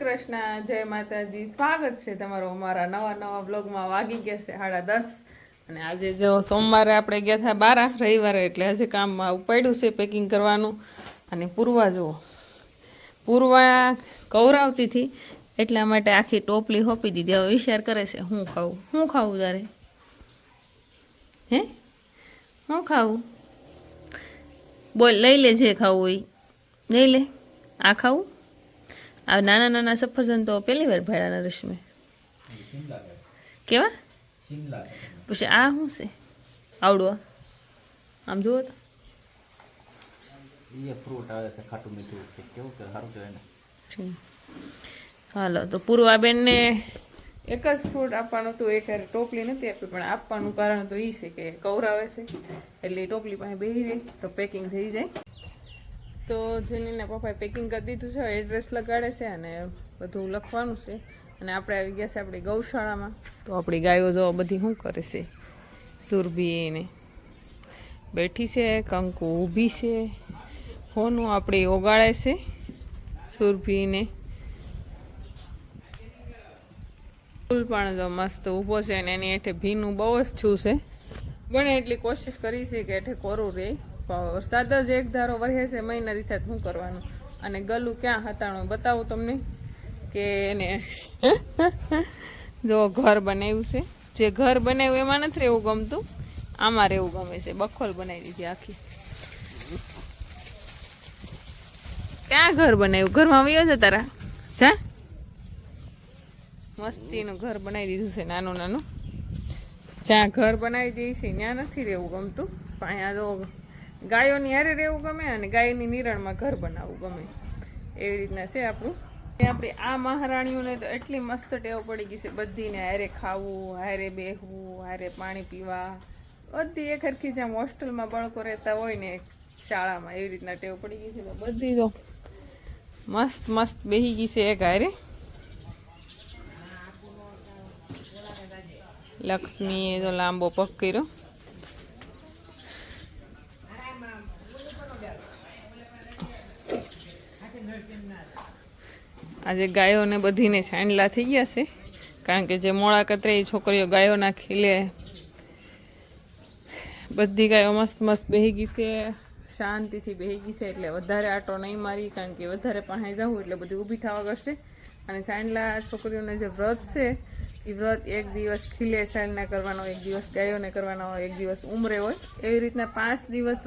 કૃષ્ણ, જય માતાજી. સ્વાગત છે તમારું અમારા નવા નવા બ્લોગમાં વાગી ગયા છે સાડા દસ અને આજે જો સોમવારે આપણે ગયા હતા બારા, રવિવારે એટલે હજી કામમાં ઉપાડ્યું છે પેકિંગ કરવાનું. અને પૂરવા જુઓ. પૂરવા કવરાવતી હતી, એટલા માટે આખી ટોપલી હોપી દીધી. હવે વિચાર કરે છે, હું ખાવું હું ખાવું તારે? હે? હું ખાવું બોલ, લઈ લે જે ખાવું હોય. લઈ લે. આ ખાવું? આ નાના નાના સફરજન તો પહેલી વાર ભાડાના રસમે કેવા? પછી આ શું છે? આવડો? આમ જુઓ તો. ફ્રૂટ આવે છે ખાટું મીઠું. કેવું કે સારું કહેવાય ને. હાલો તો પૂર્વાબેનને એક જ ફ્રૂટ આપવાનું હતું એક ટોપલી નથી આપી પણ આપવાનું કારણ તો એ છે કે કવરાવે છે. એટલે ટોપલી પાસે બેસી રહી તો પેકિંગ થઈ જાય. તો જેનીના પપ્પાએ પેકિંગ કરી દીધું છે એડ્રેસ લગાડે છે અને બધું લખવાનું છે. અને આપણે આવી ગયા છે આપણી ગૌશાળામાં. તો આપણી ગાયો જો બધી શું કરે છે? સુરભી ને બેઠી છે, કંકુ ઊભી છે. ફોનું આપણી ઓગાળે છે સુરભીને. ફૂલ પણ જો મસ્ત ઊભો છે અને એની હેઠે ભીનું બહુ જ છું છે. બને એટલી કોશિશ કરી છે કે હેઠે કોરું રહે વરસાદ જ એક ધારો વહે છે મહિના દીથા શું કરવાનું? અને ગલું ક્યાં હતાણું? બતાવું તમને કે એને જો ઘર બનાવ્યું છે. જે ઘર બનાવ્યું એમાં નથી રહેવું ગમતું? આમાં રહેવું ગમે છે. બખોલ બનાવી દીધી આખી. ક્યાં ઘર બનાવ્યું? ઘરમાં આવ્યો છે તારા. જા. મસ્તીનું ઘર બનાવી દીધું છે નાનું નાનું. જ્યાં ઘર બનાવી દઈએ ત્યાં નથી રહેવું ગમતું. પણ અહીંયા ગાયોની હારે રહેવું ગમે અને ગાયની નિરણમાં ઘર બનાવવું ગમે. એવી રીતના છે આપણું. આપણી આ મહારાણીઓને તો એટલી મસ્ત ટેવ પડી ગઈ છે બધીને હારે ખાવું, હારે બેહવું, હારે પાણી પીવા. બધી એક હરખી જેમ હોસ્ટેલમાં બાળકો રહેતા હોય ને શાળામાં એવી રીતના ટેવ પડી ગઈ છે તો બધી તો મસ્ત મસ્ત બેહી ગઈ છે એક હારે. લક્ષ્મીએ તો લાંબો પગ કર્યો. આજે ગાયોને બધીને છાંડલા થઈ ગયા છે. કારણ કે જે મોળા કતરે એ છોકરીઓ ગાયોના ખીલે. બધી ગાયો મસ્ત મસ્ત બેહી ગઈ છે. શાંતિથી બેહી છે એટલે વધારે આટો નહીં મારી, કારણ કે વધારે પાસે જવું એટલે બધી ઊભી થવા કરશે. અને સાંડલા છોકરીઓને જે વ્રત છે એ વ્રત એક દિવસ ખીલે સાંડના કરવાનો એક દિવસ ગાયોને કરવાનો એક દિવસ ઉમરે હોય. એવી રીતના પાંચ દિવસ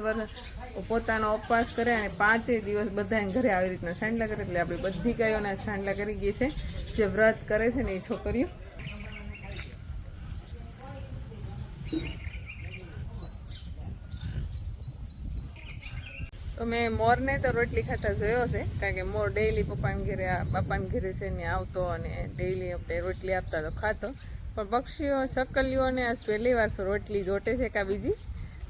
પોતાનો ઉપવાસ કરે અને પાંચેય દિવસ બધાને ઘરે આવી રીતના સાંડલા કરે. એટલે આપણે બધી ગાયોના સાંડલા કરી ગઈ છે. જે વ્રત કરે છે ને એ છોકરીઓ તો મેં મોરને તો રોટલી ખાતા જોયો છે, કારણ કે મોર ડેઈલી પપ્પાને ઘરે બાપાને ઘરે છે ને આવતો અને ડેઈલી આપણે રોટલી આપતા તો ખાતો. પણ પક્ષીઓ, છકલીઓને આજ પહેલી વાર રોટલી જોટે છે કા બીજી?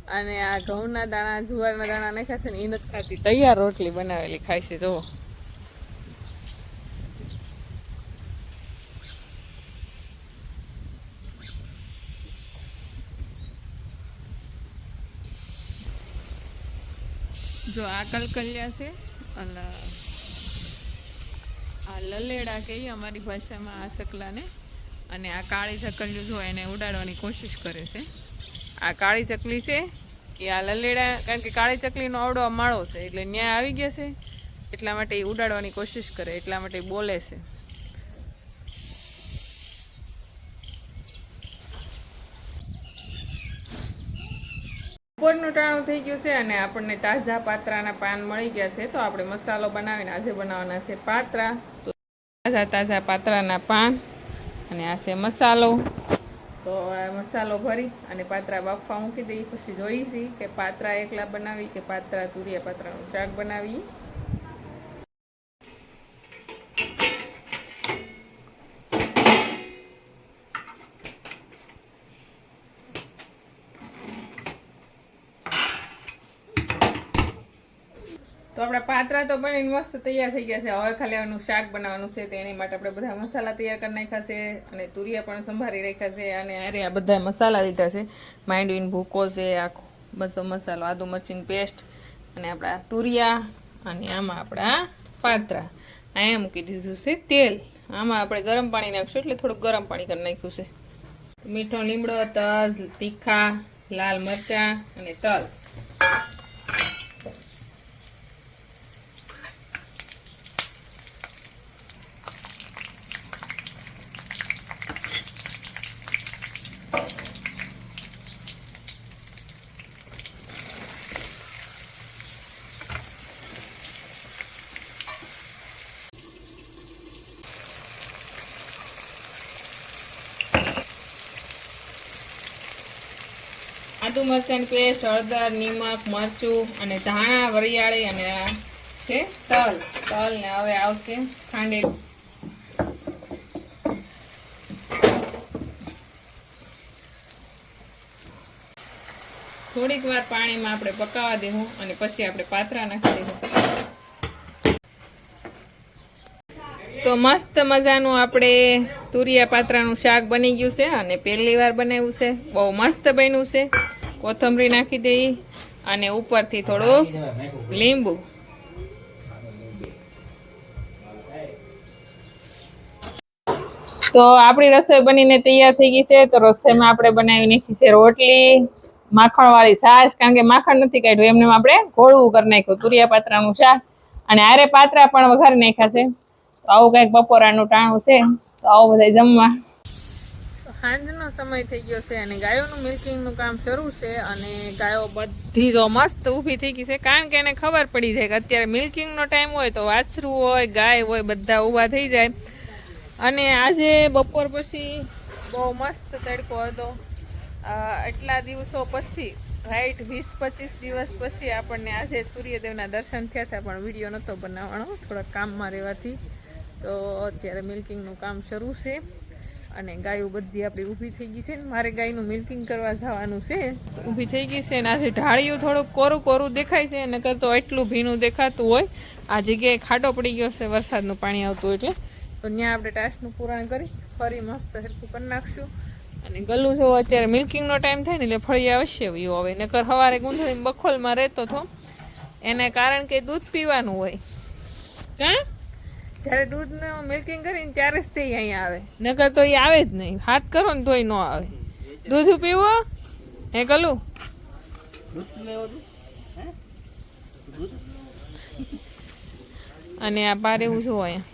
અને આ ઘઉંના દાણા, જુવારના દાણા નાખ્યા છે ને એ નથી ખાતી. તૈયાર રોટલી બનાવેલી ખાય છે, જુઓ. જો આ કલકલિયા છે, અને આ લલેડા કહીએ અમારી ભાષામાં આ સકલાને. અને આ કાળી ચકલિયું જો એને ઉડાડવાની કોશિશ કરે છે. આ કાળી ચકલી છે કે આ લલેડા, કારણ કે કાળી ચકલીનો આવડો માળો છે, એટલે ન્યાય આવી ગયા છે. એટલા માટે એ ઉડાડવાની કોશિશ કરે, એટલા માટે બોલે છે. બપોરનું ટાણું થઈ ગયું છે અને આપણને તાજા પાત્રાના પાન મળી ગયા છે. તો આપણે મસાલો બનાવીને આજે બનાવવાના છે પાત્રા. તો તાજા તાજા પાત્રાના પાન અને આ છે મસાલો. તો મસાલો ભરી અને પાત્રા બાફવા મૂકી દઈએ. પછી જોઈશી કે પાત્રા એકલા બનાવી કે પાત્રા તુરિયા પાત્રાનું શાક બનાવી તો આપણા પાત્રા તો બનીને મસ્ત તૈયાર થઈ ગયા છે. હવે ખાલી આનું શાક બનાવવાનું છે તો એની માટે આપણે બધા મસાલા તૈયાર કરી નાખ્યા છે અને તુરિયા પણ સંભાળી રાખ્યા છે અને અરે આ બધા મસાલા લીધા છે. માંડવીન ભૂકો છે, આખો બધો મસાલો, આદુ મરચીની પેસ્ટ અને આપણા તુરિયા અને આમાં આપણા પાત્રા. અહીંયા મૂકી દીધું છે તેલ. આમાં આપણે ગરમ પાણી નાખશું એટલે થોડુંક ગરમ પાણી કરી નાખ્યું છે. મીઠો લીમડો, તજ, તીખા, લાલ મરચાં અને તલ. આદુ મરચાંની પેસ્ટ, હળદર, નિમક, મરચું અને ધાણા, વરિયાળી અને આ છે તલ. તલ ને હવે આવશે ખાંડેલું થોડીક વાર પાણીમાં આપણે પકાવવા દેવું અને પછી આપણે પાત્રા નાખી દેવું. તો મસ્ત મજાનું આપણે તુરિયા પાત્રાનું શાક બની ગયું છે અને પહેલી વાર બનાવ્યું છે. બહુ મસ્ત બન્યું છે. કોથમરી નાખી દઈ અને ઉપરથી થોડું લીંબુ. તો આપણી રસોઈ બનીને તૈયાર થઈ ગઈ છે તો રસોઈમાં આપણે બનાવી નાખી છે રોટલી માખણવાળી છાશ કારણ કે માખણ નથી કાઢ્યું એમને આપણે ઘોળવું કરી નાખ્યું તુરિયા પાત્રાનું શાક. અને આરે પાત્રા પણ વઘારી નાખ્યા છે. તો આવું કંઈક બપોરાનું ટાણું છે તો આવું બધા જમવા. સાંજનો સમય થઈ ગયો છે અને ગાયોનું મિલ્કિંગનું કામ શરૂ છે અને ગાયો બધી જો મસ્ત ઊભી થઈ ગઈ છે. કારણ કે એને ખબર પડી જાય કે અત્યારે મિલ્કિંગનો ટાઈમ હોય તો વાછરું હોય, ગાય હોય, બધા ઊભા થઈ જાય. અને આજે બપોર પછી બહુ મસ્ત તડકો હતો. એટલા દિવસો પછી, રાઈટ વીસ પચીસ દિવસ પછી આપણને આજે સૂર્યદેવના દર્શન થયા હતા, પણ વીડિયો નહોતો બનાવવાનો, થોડાક કામમાં રહેવાથી. તો અત્યારે મિલ્કિંગનું કામ શરૂ છે. અને ગાયો બધી આપણી ઊભી થઈ ગઈ છે ને મારે ગાયનું મિલ્કિંગ કરવા જવાનું છે. ઊભી થઈ ગઈ છે અને આજે ઢાળિયું થોડુંક કોરું કોરું દેખાય છે અને કરતો એટલું ભીનું દેખાતું હોય. આ જગ્યાએ ખાડો પડી ગયો છે, વરસાદનું પાણી આવતું એટલે. તો ત્યાં આપણે ટાસ્કનું પૂરણ કરી, ફરી મસ્ત સરખું કરી નાખશું. અને ગલ્લું જો અત્યારે મિલ્કિંગનો ટાઈમ થાય ને એટલે ફળી અવશ્ય વયું હવે. નકર સવારે ગુંધળી બખોલમાં રહેતો હતો એને કારણ કે દૂધ પીવાનું હોય. કાં? જ્યારે દૂધનું મિલ્કિંગ કરીને ત્યારે જ તે અહીંયા આવે. નકર તો એ આવે જ નહીં. હાથ કરો ને તોય ન આવે. દૂધ પીવો? હે કલું? અને આ પાર એવું જો અહીંયા.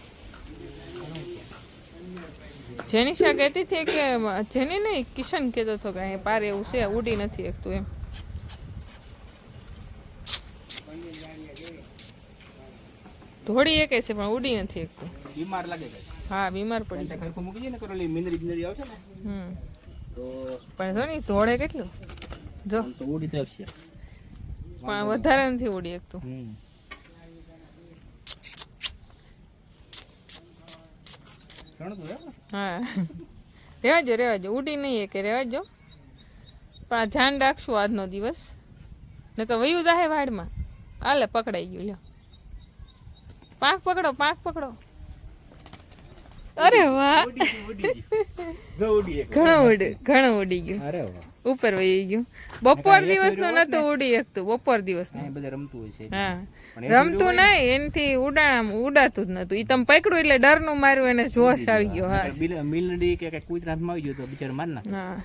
જેનિશા કહેતી હતી કે, જેની નહીં, કિશન કહેતો હતો કે અહીંયા પાર એવું છે, ઉડી નથી એકતું એમ. ધોડી એકે છે પણ ઉડી નથી એક બીમાર લાગે હા બીમાર પડી જાય. ખરખું મૂકી જાય ને કરો મિનરી બિનરી આવશે ને હમ. તો પણ જો ને ધોળે કેટલું? જો. તો ઉડી તો છે. પણ વધારે નથી ઉડી એક તો હમ હા. રહેવાજો રહેવાજો ઉડી નહીં કે રહેવાજો પણ આ ધ્યાન રાખશું આજનો દિવસ. નકર વયું જાહે વાડમાં. હાલે પકડાઈ ગયું લ્યો. પાંખ પકડો પાંખ પકડો. અરે વાહ. ઘણો ઉડી ઘણું ઉડી ગયું. અરે વાહ. ઉપર વહી ગયું. બપોર દિવસનું નતું ઉડી શકતું બપોર દિવસનું. બધા રમતું હોય છે હા. રમતું નહીં એનથી ઉડાણ ઉડાતું જ નતું. ઈ તમે પકડ્યું એટલે ડરનું માર્યું એને જોશ આવી ગયો હા મિલડી કે કઈ કૂતરા આવી ગયો તો બિચારા માર ના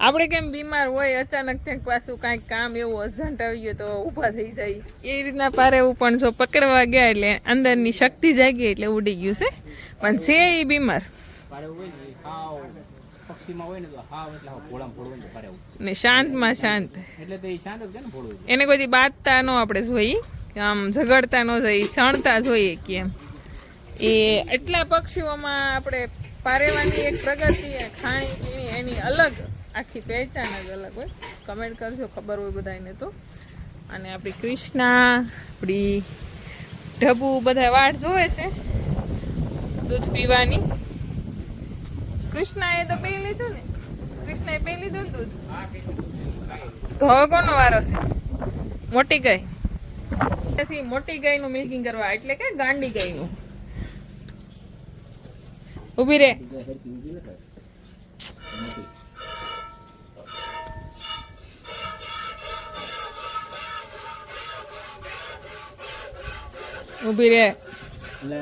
આપણે કેમ બીમાર હોય અચાનક ક્યાંક પાછું કાંઈક કામ એવું અર્જન્ટ આવી ગયો તો ઊભા થઈ જાય. એ રીતના પારે હું પણ જો પકડવા ગયા એટલે અંદરની શક્તિ જાગી એટલે ઉડી ગયું છે. પણ છે એ બીમાર. પાડે હોય ને એ પક્ષીમાં હોય ને તો હાવ એટલે હાવ ભોળામાં ભોળું ને પાડે ને શાંતમાં શાંત. એટલે તો એ શાંત જ છે ને ભોળું એને કોઈ દી બાંધતા ન આપણે જોઈ કે આમ ઝઘડતા ન જોઈએ સણતા જોઈએ કેમ એ એટલા પક્ષીઓમાં આપણે પારેવાની એક પ્રગતિ ખાણી પીણી એની અલગ આખી પહેચાન જ અલગ હોય. કમેન્ટ કરજો ખબર હોય બધાને તો. અને આપણી કૃષ્ણા આપણી ઢબુ બધા વાટ જોવે છે. દૂધ પીવાની. કૃષ્ણાએ તો પી લીધું ને. કૃષ્ણાએ પી લીધું ને દૂધ. તો કોનો વારો છે? મોટી ગાય. પછી મોટી ગાયનું મિલ્કિંગ કરવા, એટલે કે ગાંડી ગાયનું. ઊભી રે. ઊભી રે. એટલે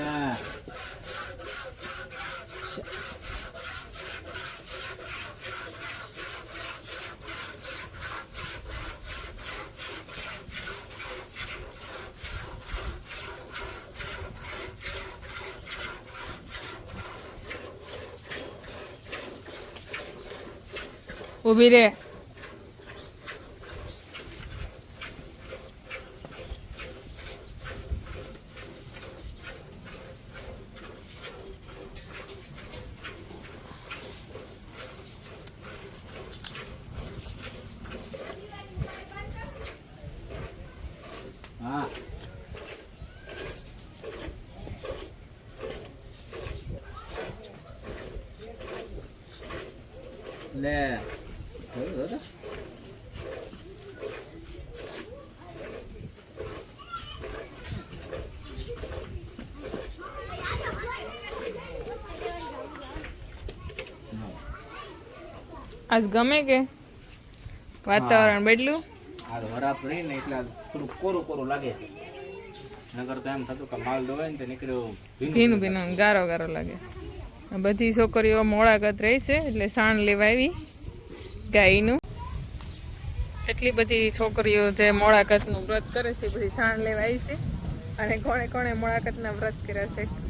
ઊભી રે. લે. આજ ગમે કે? વાતાવરણ બદલ્યું? આજ વરાપ રહી ને એટલે થોડું કોરું કોરું લાગે છે. નગર તો એમ થતું કે માલ દોવાય ને તો નીકળ્યો ભીનું ભીનું ગારો ગારો લાગે. બધી છોકરીઓ મોળાગત રહી છે એટલે સાણ લેવા આવી. ગાયનું. એટલી બધી છોકરીઓ જે મોળાકતનું વ્રત કરે છે બધી સાણ લેવા આવી છે. અને કોણે કોણે મોળાકતના વ્રત કર્યા છે